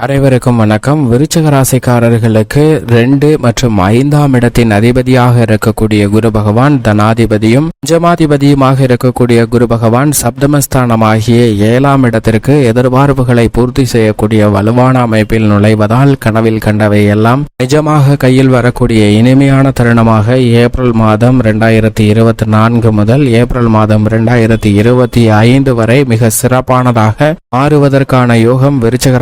அனைவருக்கும் வணக்கம். விருச்சக ராசிக்காரர்களுக்கு ரெண்டு மற்றும் ஐந்தாம் இடத்தின் அதிபதியாக இருக்கக்கூடிய குரு பகவான் தனாதிபதியும் ஜமாதிபதியுமாக இருக்கக்கூடிய குரு பகவான் சப்தமஸ்தானமாகிய ஏழாம் இடத்திற்கு எதிர்பார்ப்புகளை பூர்த்தி செய்யக்கூடிய வலுவான அமைப்பில் நுழைவதால் கனவில் கண்டவை எல்லாம் நிஜமாக கையில் வரக்கூடிய இனிமையான தருணமாக ஏப்ரல் மாதம் இரண்டாயிரத்தி இருபத்தி நான்கு முதல் ஏப்ரல் மாதம் இரண்டாயிரத்தி இருபத்தி ஐந்து வரை மிக சிறப்பானதாக மாறுவதற்கான யோகம் விருச்சக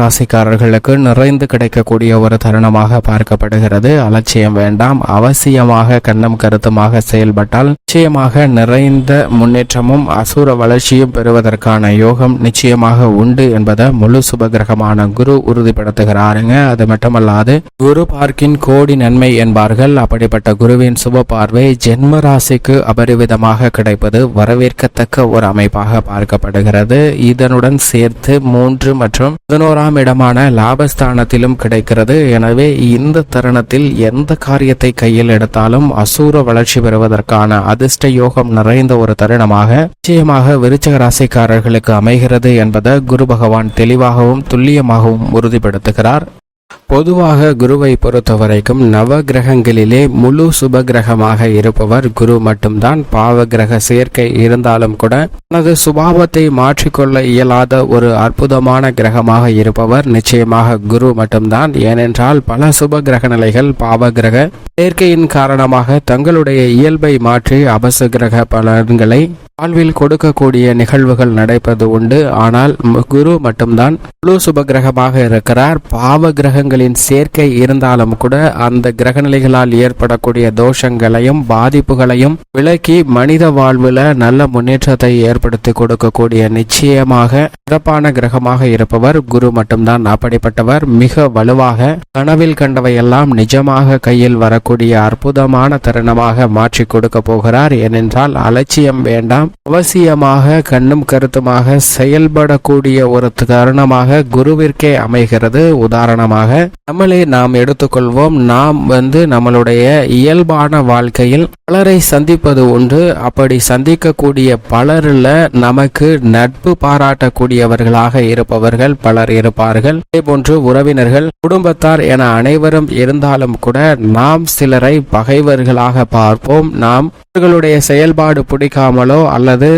ராசிக்காரர்களுக்கு நிறைந்து கிடைக்கக்கூடிய ஒரு தருணமாக பார்க்கப்படுகிறது. அலட்சியம் வேண்டாம். அவசியமாக கண்ணம் கருத்துமாக செயல்பட்டால் நிச்சயமாக நிறைந்த முன்னேற்றமும் அசுர வளர்ச்சியும் பெறுவதற்கான யோகம் நிச்சயமாக உண்டு என்பதை முழு சுபகிரகமான குரு உறுதிப்படுத்துகிறாருங்க. அது மட்டுமல்லாது குரு பார்க்கின் கோடி நன்மை என்பார்கள். அப்படிப்பட்ட குருவின் சுப பார்வை ஜென்ம ராசிக்கு அபரிவிதமாக கிடைப்பது வரவேற்கத்தக்க ஒரு அமைப்பாக பார்க்கப்படுகிறது. இதனுடன் சேர்த்து மூன்று மற்றும் பதினோராம் இடமான லாபஸ்தானத்திலும் கிடைக்கிறது. எனவே இந்த தருணத்தில் எந்த காரியத்தை கையில் எடுத்தாலும் அசூர வளர்ச்சி பெறுவதற்கான அதிர்ஷ்ட யோகம் நிறைந்த ஒரு தருணமாக நிச்சயமாக விருச்சக ராசிக்காரர்களுக்கு அமைகிறது என்பதை குரு பகவான் தெளிவாகவும் துல்லியமாகவும் உறுதிப்படுத்துகிறார். பொதுவாக குருவை பொறுத்தவரைக்கும் நவ கிரகங்களிலே முழு சுப கிரகமாக இருப்பவர் குரு மட்டும்தான். பாவ கிரக சேர்க்கை இருந்தாலும் கூட தனது சுபாவத்தை மாற்றிக்கொள்ள இயலாத ஒரு அற்புதமான கிரகமாக இருப்பவர் நிச்சயமாக குரு மட்டும்தான். ஏனென்றால் பல சுப கிரக நிலைகள் பாவ கிரக சேர்க்கையின் காரணமாக தங்களுடைய இயல்பை மாற்றி அபச கிரக பலன்களை வாழ்வில் கொடுக்கக்கூடிய நிகழ்வுகள் நடைபெறது உண்டு. ஆனால் குரு மட்டும்தான் முழு சுப கிரகமாக இருக்கிறார். பாவ கிரகங்களின் சேர்க்கை இருந்தாலும் கூட அந்த கிரகநிலைகளால் ஏற்படக்கூடிய தோஷங்களையும் பாதிப்புகளையும் விலக்கி மனித வாழ்வில் நல்ல முன்னேற்றத்தை ஏற்படுத்தி கொடுக்கக்கூடிய நிச்சயமாக சிறப்பான கிரகமாக இருப்பவர் குரு மட்டும்தான். அப்படிப்பட்டவர் மிக வலுவாக கனவில் கண்டவையெல்லாம் நிஜமாக கையில் வரக்கூடிய அற்புதமான தருணமாக மாற்றி கொடுக்க போகிறார். ஏனென்றால் அலட்சியம் வேண்டாம். அவசியமாக கண்ணும் கருத்துமாக செயல்படக்கூடிய ஒரு தருணமாக குருவிற்கே அமைகிறது. உதாரணமாக நம்மளே நாம் எடுத்துக்கொள்வோம் நாம் வந்து நம்மளுடைய இயல்பான வாழ்க்கையில் பலரை சந்திப்பது உண்டு. அப்படி சந்திக்கக்கூடிய பலரில் நமக்கு நட்பு பாராட்டக்கூடியவர்களாக இருப்பவர்கள் பலர் இருப்பார்கள். அதே போன்று உறவினர்கள் குடும்பத்தார் என அனைவரும் இருந்தாலும் கூட நாம் சிலரை பகைவர்களாக பார்ப்போம். நாம் அவர்களுடைய செயல்பாடு பிடிக்காமலோ அல்லது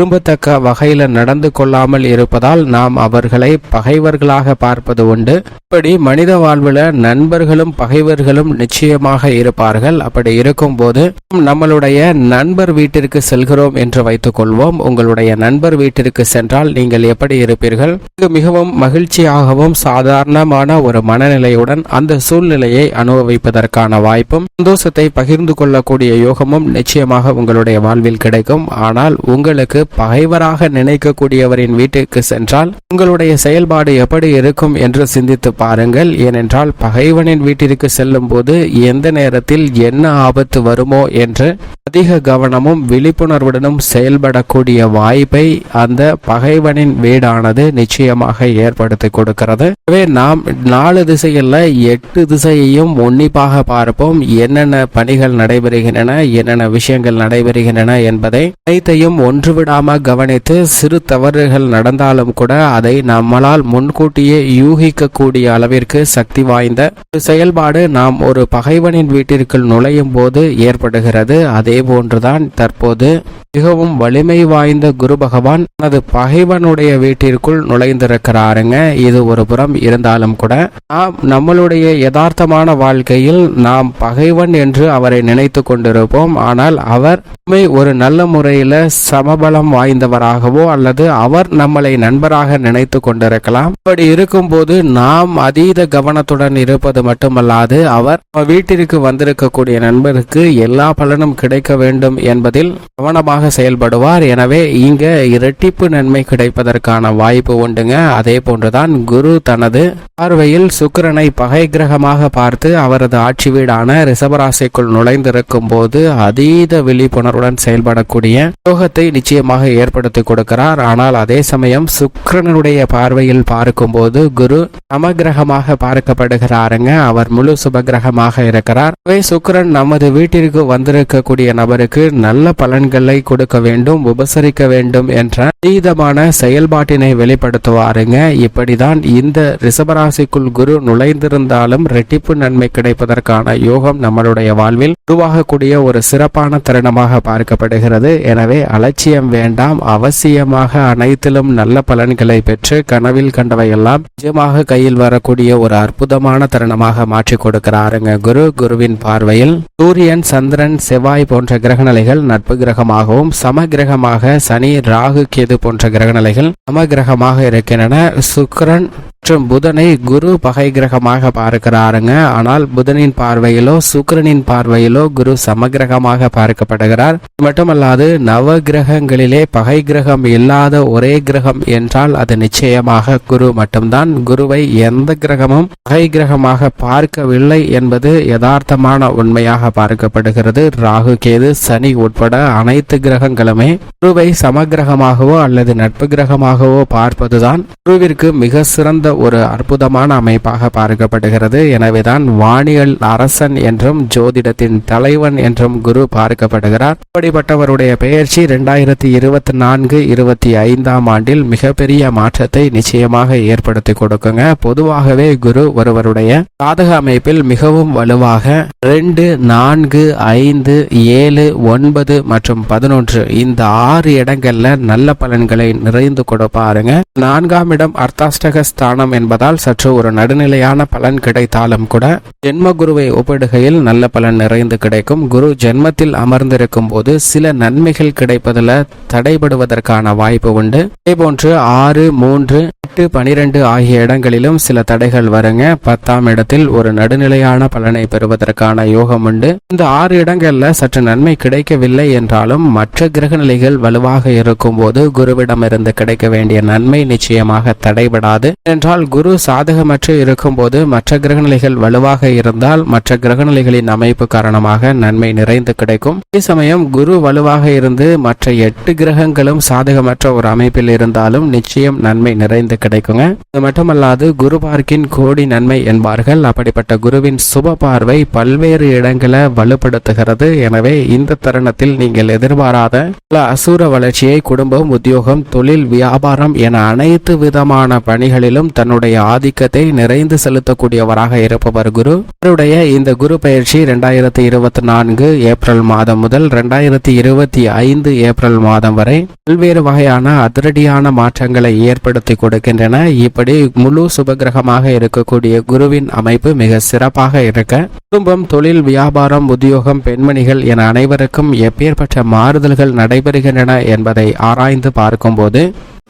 விரும்பத்தக்க வகையில் நடந்து கொள்ளாமல் இருப்பதால் நாம் அவர்களை பகைவர்களாக பார்ப்பது உண்டு. இப்படி மனித வாழ்வில் நண்பர்களும் பகைவர்களும் நிச்சயமாக இருப்பார்கள். அப்படி இருக்கும்போது நம்மளுடைய நண்பர் வீட்டிற்கு செல்கிறோம் என்று வைத்துக் கொள்வோம். உங்களுடைய நண்பர் வீட்டிற்கு சென்றால் நீங்கள் எப்படி இருப்பீர்கள்? இங்கு மிகவும் மகிழ்ச்சியாகவும் சாதாரணமான ஒரு மனநிலையுடன் அந்த சூழ்நிலையை அனுபவிப்பதற்கான வாய்ப்பும் சந்தோஷத்தை பகிர்ந்து கொள்ளக்கூடிய யோகமும் நிச்சயமாக உங்களுடைய வாழ்வில் கிடைக்கும். ஆனால் உங்களுக்கு பகைவராக நினைக்கக்கூடியவரின் வீட்டுக்கு சென்றால் உங்களுடைய செயல்பாடு எப்படி இருக்கும் என்று சிந்தித்து பாருங்கள். ஏனென்றால் பகைவனின் வீட்டிற்கு செல்லும் போது எந்த நேரத்தில் என்ன ஆபத்து வருமோ என்று அதிக கவனமும் விழிப்புணர்வுடனும் செயல்படக்கூடிய வாய்ப்பை அந்த பகைவனின் வீடானது நிச்சயமாக ஏற்படுத்தி கொடுக்கிறது. எனவே நாம் நாலு திசையில் எட்டு திசையையும் உன்னிப்பாக பார்ப்போம். என்னென்ன பணிகள் நடைபெறுகின்றன என்னென்ன விஷயங்கள் நடைபெறுகின்றன என்பதை அனைத்தையும் ஒன்றுவிடாம கவனித்து சிறு தவறுகள் நடந்தாலும் கூட அதை நம்மளால் முன்கூட்டியே யூகிக்கக்கூடிய அளவிற்கு சக்தி வாய்ந்த ஒரு செயல்பாடு நாம் ஒரு பகைவனின் வீட்டிற்குள் நுழையும் போது ஏற்படுகிறது. அதே போன்றுதான் தற்போது மிகவும் வலிமை வாய்ந்த குரு பகவான் தனது பகைவனுடைய வீட்டிற்குள் நுழைந்திருக்கிறாருங்க. இது ஒரு புறம். இருந்தாலும் கூட நாம் நம்மளுடைய யதார்த்தமான வாழ்க்கையில் நாம் பகைவன் என்று அவரை நினைத்து கொண்டிருப்போம். ஆனால் அவர் நம்மை ஒரு நல்ல முறையில் சமபலம் வாய்ந்தவராகவோ அல்லது அவர் நம்மளை நண்பராக நினைத்து கொண்டிருக்கலாம். அப்படி இருக்கும்போது நாம் அதீத கவனத்துடன் இருப்பது மட்டுமல்லாது அவர் வீட்டிற்கு வந்திருக்கக்கூடிய நண்பருக்கு எல்லா பலனும் கிடைக்க வேண்டும் என்பதில் கவனமாக செயல்படுவார். எனவே இங்க இரட்டிப்பு நன்மை கிடைப்பதற்கான வாய்ப்பு உண்டுங்க. அதே போன்றுதான் குரு தனது பார்வையில் சுக்கிரனை பகை கிரகமாக பார்த்து அவரது ஆட்சி வீடான ரிசபராசிக்குள் நுழைந்திருக்கும் போது அதீத விழிப்புணர்வுடன் செயல்படக்கூடிய யோகத்தை நிச்சயமாக ஏற்படுத்தி கொடுக்கிறார். ஆனால் அதே சமயம் சுக்கிரனுடைய பார்வையில் பார்க்கும்போது குரு சமகிரகமாக பார்க்கப்படுகிறாருங்க. அவர் முழு சுபகிரகமாக இருக்கிறார். எனவே சுக்கிரன் நமது வீட்டிற்கு வந்திருக்கக்கூடிய நபருக்கு நல்ல பலன்களை கொடுக்க வேண்டும் உபசரிக்க வேண்டும் என்ற அதீதமான செயல்பாட்டினை வெளிப்படுத்துவாருங்க. இப்படிதான் இந்த ரிஷபராசிக்குள் குரு நுழைந்திருந்தாலும் ரெட்டிப்பு நன்மை கிடைப்பதற்கான யோகம் நம்மளுடைய வாழ்வில் உருவாகக்கூடிய ஒரு சிறப்பான தருணமாக பார்க்கப்படுகிறது. எனவே அலட்சியம் வேண்டாம். அவசியமாக அனைத்திலும் நல்ல பலன்களை பெற்று கனவில் கண்டவையெல்லாம் நிஜமாக கையில் வரக்கூடிய ஒரு அற்புதமான தருணமாக மாற்றி கொடுக்கிறாருங்க குரு. குருவின் பார்வையில் சூரியன் சந்திரன் செவ்வாய் போன்ற கிரகநிலைகள் நட்பு கிரகமாகவும் சம கிரகமாக சனி ராகு கேது போன்ற கிரகநிலைகள் சம கிரகமாக இருக்கின்றன. சுக்கிரன் மற்றும் புதனை குரு பகை கிரகமாக பார்க்கிறாருங்க. ஆனால் புதனின் பார்வையிலோ சுக்கிரனின் பார்வையிலோ குரு சமகிரகமாக பார்க்கப்படுகிறார். மட்டுமல்லாது நவ கிரகங்களிலே பகை கிரகம் இல்லாத ஒரே கிரகம் என்றால் அது நிச்சயமாக குரு மட்டும்தான். குருவை எந்த கிரகமும் பகை கிரகமாக பார்க்கவில்லை என்பது யதார்த்தமான உண்மையாக பார்க்கப்படுகிறது. ராகு கேது சனி உட்பட அனைத்து கிரகங்களுமே குருவை சமகிரகமாகவோ அல்லது நட்பு கிரகமாகவோ பார்ப்பதுதான் குருவிற்கு மிக சிறந்த ஒரு அற்புதமான அமைப்பாக பார்க்கப்படுகிறது. எனவேதான் வானியல் அரசன் என்றும் ஜோதிடத்தின் தலைவன் என்றும் குரு பார்க்கப்படுகிறார். அப்படிப்பட்டவருடைய பெயர்ச்சி இரண்டாயிரத்தி இருபத்தி நான்கு இருபத்தி ஐந்தாம் ஆண்டில் மிகப்பெரிய மாற்றத்தை நிச்சயமாக ஏற்படுத்தி கொடுக்குங்க. பொதுவாகவே குரு ஒருவருடைய சாதக அமைப்பில் மிகவும் வலுவாக ரெண்டு நான்கு ஐந்து ஏழு ஒன்பது மற்றும் பதினொன்று இந்த ஆறு இடங்கள்ல நல்ல பலன்களை நிறைந்து கொடுப்பாருங்க. நான்காம் இடம் அர்த்தாஷ்டக ஸ்தானம் என்பதால் சற்று ஒரு நடுநிலையான பலன் கிடைத்தாலும் கூட ஜென்ம குருவை ஒப்பிடுகையில் நல்ல பலன் நிறைந்து கிடைக்கும். குரு ஜென்மத்தில் அமர்ந்திருக்கும் போது சில நன்மைகள் கிடைப்பதில் தடைபடுவதற்கான வாய்ப்பு உண்டு. இதேபோன்று ஆறு மூன்று பத்து பனிரெண்டு ஆகிய இடங்களிலும் சில தடைகள் வருங்க பத்தாம் இடத்தில் ஒரு நடுநிலையான பலனை பெறுவதற்கான யோகம் உண்டு. இந்த ஆறு இடங்கள்ல சற்று நன்மை கிடைக்கவில்லை என்றாலும் மற்ற கிரக நிலைகள் வலுவாக இருக்கும் போது குருவிடமிருந்து கிடைக்க வேண்டிய நன்மை நிச்சயமாக தடைபடாது. என்றால் குரு சாதகமற்று இருக்கும் போது மற்ற கிரகநிலைகள் வலுவாக இருந்தால் மற்ற கிரகநிலைகளின் அமைப்பு காரணமாக நன்மை நிறைந்து கிடைக்கும். அதே சமயம் குரு வலுவாக இருந்து மற்ற எட்டு கிரகங்களும் சாதகமற்ற ஒரு அமைப்பில் இருந்தாலும் நிச்சயம் நன்மை நிறைந்து கிடைக்கும் கிடைக்குங்க. இது மட்டுமல்லாது குரு பார்க்கின் கோடி நன்மை என்பார்கள். அப்படிப்பட்ட குருவின் சுப பார்வை பல்வேறு இடங்களை வலுப்படுத்துகிறது. எனவே இந்த தருணத்தில் நீங்கள் எதிர்பாராத பல அசூர வளர்ச்சியை குடும்பம் உத்தியோகம் தொழில் வியாபாரம் என அனைத்து விதமான பணிகளிலும் தன்னுடைய ஆதிக்கத்தை நிறைந்து செலுத்தக்கூடியவராக இருப்பவர் குரு. அவருடைய இந்த குரு பயிற்சி இரண்டாயிரத்தி இருபத்தி நான்கு ஏப்ரல் மாதம் முதல் இரண்டாயிரத்தி இருபத்தி ஐந்து ஏப்ரல் மாதம் வரை பல்வேறு வகையான அதிரடியான மாற்றங்களை ஏற்படுத்தி கொடுக்க இருக்கின்றன. இப்படி முழு சுபகிரகமாக இருக்கக்கூடிய குருவின் அமைப்பு மிக சிறப்பாக இருக்க குடும்பம் தொழில் வியாபாரம் உத்தியோகம் பெண்மணிகள் என அனைவருக்கும் எப்பேற்பட்ட மாறுதல்கள் நடைபெறுகின்றன என்பதை ஆராய்ந்து பார்க்கும்போது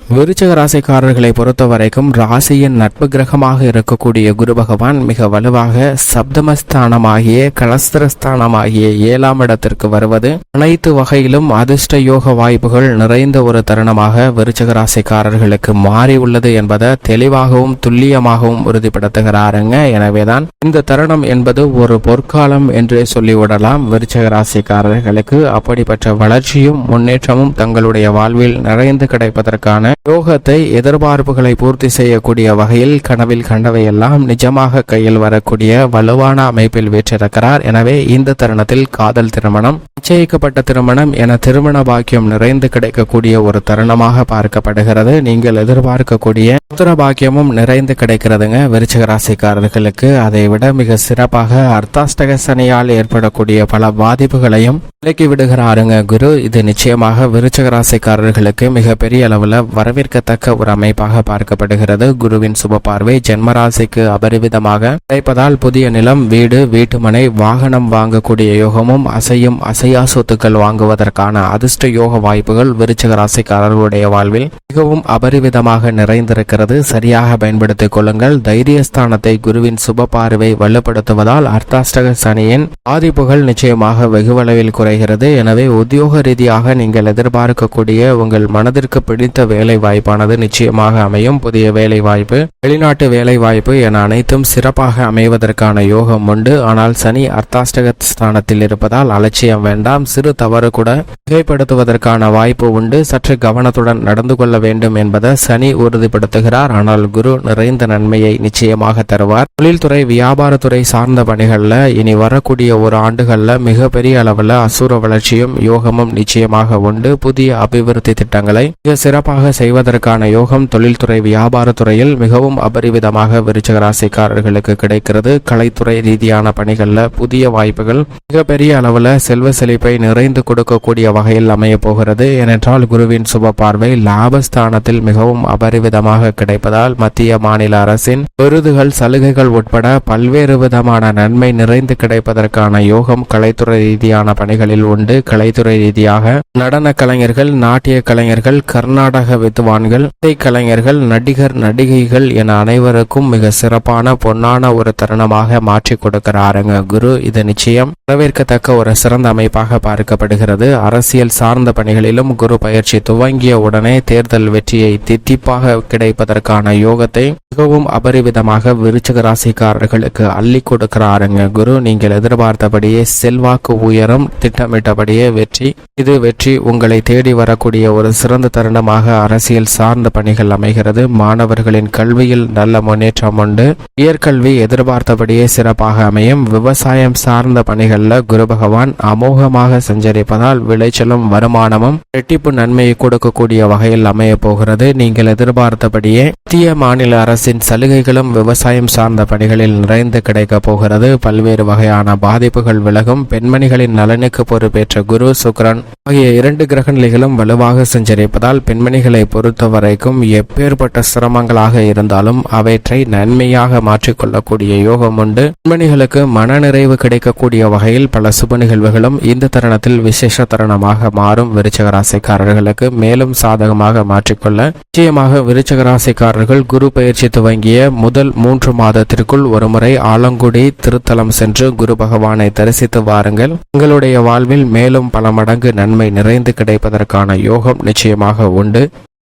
விருச்சக ராசிக்காரர்களை பொறுத்த வரைக்கும் ராசியின் நட்பு கிரகமாக இருக்கக்கூடிய குரு பகவான் மிக வலுவாக சப்தமஸ்தானமாகிய கலஸ்திரஸ்தானமாகிய ஏழாம் இடத்திற்கு வருவது. அனைத்து வகையிலும் அதிர்ஷ்ட யோக வாய்ப்புகள் நிறைந்த ஒரு தருணமாக விருச்சக ராசிக்காரர்களுக்கு மாறி உள்ளது என்பதை தெளிவாகவும் துல்லியமாகவும் உறுதிப்படுத்துகிறாருங்க. எனவேதான் இந்த தருணம் என்பது ஒரு பொற்காலம் என்றே சொல்லிவிடலாம். விருச்சக ராசிக்காரர்களுக்கு அப்படிப்பட்ட வளர்ச்சியும் முன்னேற்றமும் தங்களுடைய வாழ்வில் நிறைந்து கிடைப்பதற்கான யோகத்தை எதிர்பார்ப்புகளை பூர்த்தி செய்யக்கூடிய வகையில் கனவில் கண்டவையெல்லாம் நிஜமாக கையில் வரக்கூடிய வலுவான அமைப்பில் வீற்றிருக்கிறார். எனவே இந்த தருணத்தில் காதல் திருமணம் நிச்சயிக்கப்பட்ட திருமணம் என திருமண பாக்கியம் நிறைந்து கிடைக்கக்கூடிய ஒரு தருணமாக பார்க்கப்படுகிறது. நீங்கள் எதிர்பார்க்கக்கூடிய புத்திர பாக்கியமும் நிறைந்து கிடைக்கிறதுங்க. விருச்சிக ராசிக்காரர்களுக்கு அதை விட மிக சிறப்பாக அர்த்தாஷ்டக சனியால் ஏற்படக்கூடிய பல பாதிப்புகளையும் விலக்கி விடுகிறாருங்க குரு. இது நிச்சயமாக விருச்சிக ராசிக்காரர்களுக்கு மிகப்பெரிய அளவில் வரவேற்கத்தக்க ஒரு அமைப்பாக பார்க்கப்படுகிறது. குருவின் சுப பார்வை ஜென்மராசிக்கு அபரிவிதமாக கிடைப்பதால் புதிய நிலம் வீடு வீட்டுமனை வாகனம் வாங்கக்கூடிய யோகமும் அசையும் அசையா சொத்துக்கள் வாங்குவதற்கான அதிர்ஷ்ட யோக வாய்ப்புகள் விருச்சக ராசிக்காரர்களுடைய வாழ்வில் மிகவும் அபரிவிதமாக நிறைந்திருக்கிறது. சரியாக பயன்படுத்திக் கொள்ளுங்கள். தைரியஸ்தானத்தை குருவின் சுப பார்வை வலுப்படுத்துவதால் அர்த்தாஷ்டக சனியின் பாதிப்புகள் நிச்சயமாக வெகுவளவில் குறைகிறது. எனவே உத்தியோக ரீதியாக நீங்கள் எதிர்பார்க்கக்கூடிய உங்கள் மனதிற்கு பிடித்த வேலை வேலை வாய்ப்பானது நிச்சயமாக அமையும். புதிய வேலை வாய்ப்பு வெளிநாட்டு வேலை வாய்ப்பு என அனைத்தும் சிறப்பாக அமைவதற்கான யோகம் உண்டு. ஆனால் சனி அர்த்தாஷ்டக ஸ்தானத்தில் இருப்பதால் அலட்சியம் வேண்டாம். சிறு தவறு கூட மிகைப்படுத்துவதற்கான வாய்ப்பு உண்டு. சற்று கவனத்துடன் நடந்து கொள்ள வேண்டும் என்பதை சனி உறுதிப்படுத்துகிறார். ஆனால் குரு நிறைந்த நன்மையை நிச்சயமாக தருவார். தொழில்துறை வியாபாரத்துறை சார்ந்த பணிகள்ல இனி வரக்கூடிய ஒரு ஆண்டுகள்ல மிகப்பெரிய அளவுல அசுர வளர்ச்சியும் யோகமும் நிச்சயமாக உண்டு. புதிய அபிவிருத்தி திட்டங்களை மிக சிறப்பாக செய்வதற்கான யோகம் தொழில்துறை வியாபாரத்துறையில் மிகவும் அபரிவிதமாக விருச்சக ராசிக்காரர்களுக்கு கிடைக்கிறது. கலைத்துறை ரீதியான பணிகள்ல புதிய வாய்ப்புகள் மிகப்பெரிய அளவுல செல்வ செழிப்பை நிறைந்து கொடுக்கக்கூடிய வகையில் அமைய போகிறது. ஏனென்றால் குருவின் சுப பார்வை லாபஸ்தானத்தில் மிகவும் அபரிவிதமாக கிடைப்பதால் மத்திய மாநில அரசின் விருதுகள் சலுகைகள் உட்பட பல்வேறு விதமான நன்மை நிறைந்து கிடைப்பதற்கான யோகம் கலைத்துறை ரீதியான பணிகளில் உண்டு. கலைத்துறை ரீதியாக நடன கலைஞர்கள் நாட்டிய கலைஞர்கள் கர்நாடக வித்துவான்கள் இசை கலைஞர்கள் நடிகர் நடிகைகள் என அனைவருக்கும் மிக சிறப்பான பொன்னான ஒரு தருணமாக மாற்றி கொடுக்கிறாருங்க. குரு இது நிச்சயம் வரவேற்கத்தக்க ஒரு சிறந்த அமைப்பாக பார்க்கப்படுகிறது. அரசியல் சார்ந்த பணிகளிலும் குரு பயிற்சி துவங்கிய உடனே தேர்தல் வெற்றியை தித்திப்பாக கிடைப்பதற்கான யோகத்தை மிகவும் அபரிவிதமாக விருச்சக ராசிக்காரர்களுக்கு அள்ளி கொடுக்கிறாருங்க. குரு நீங்கள் எதிர்பார்த்தபடியே செல்வாக்கு உயரம் திட்டமிட்டபடியே வெற்றி இது வெற்றி உங்களை தேடி வரக்கூடிய ஒரு சிறந்த தருணமாக அரசியல் சார்ந்த பணிகள் அமைகிறது. மாணவர்களின் கல்வியில் நல்ல முன்னேற்றம் உண்டு. உயர்கல்வி எதிர்பார்த்தபடியே சிறப்பாக அமையும். விவசாயம் சார்ந்த பணிகள்ல குரு பகவான் அமோகமாக சஞ்சரிப்பதால் விளைச்சலும் வருமானமும் ரெட்டிப்பு நன்மையை கொடுக்கக்கூடிய வகையில் அமைய போகிறது. நீங்கள் எதிர்பார்த்தபடியே மத்திய மாநில அரசின் சலுகைகளும் விவசாயம் சார்ந்த பணிகளில் நிறைந்து கிடைக்க போகிறது. பல்வேறு வகையான பாதிப்புகள் விலகும். பெண்மணிகளின் நலனுக்கு பொறுப்பேற்ற குரு சுக்கிரன் ஆகிய இரண்டு கிரக நிலைகளும் வலுவாக சஞ்சரிப்பதால் பெண்மணிகளை பொறுத்த வரைக்கும் எப்பேற்பட்ட சிரமங்களாக இருந்தாலும் அவற்றை நன்மையாக மாற்றிக்கொள்ளக்கூடிய யோகம் உண்டு. பெண்மணிகளுக்கு மனநிறைவு கிடைக்கக்கூடிய வகையில் பல சுப நிகழ்வுகளும் இந்த தருணத்தில் விசேஷ தருணமாக மாறும். விருச்சகராசிக்காரர்களுக்கு மேலும் சாதகமாக மாற்றிக்கொள்ள நிச்சயமாக விருச்சகராசிக்காரர்கள் குரு பயிற்சி துவங்கிய முதல் மூன்று மாதத்திற்குள் ஒருமுறை ஆலங்குடி திருத்தலம் சென்று குரு பகவானை தரிசித்து வாருங்கள். உங்களுடைய வாழ்வில் மேலும் பல மடங்கு நன்மை நிறைந்து கிடைப்பதற்கான யோகம் நிச்சயமாக உண்டு.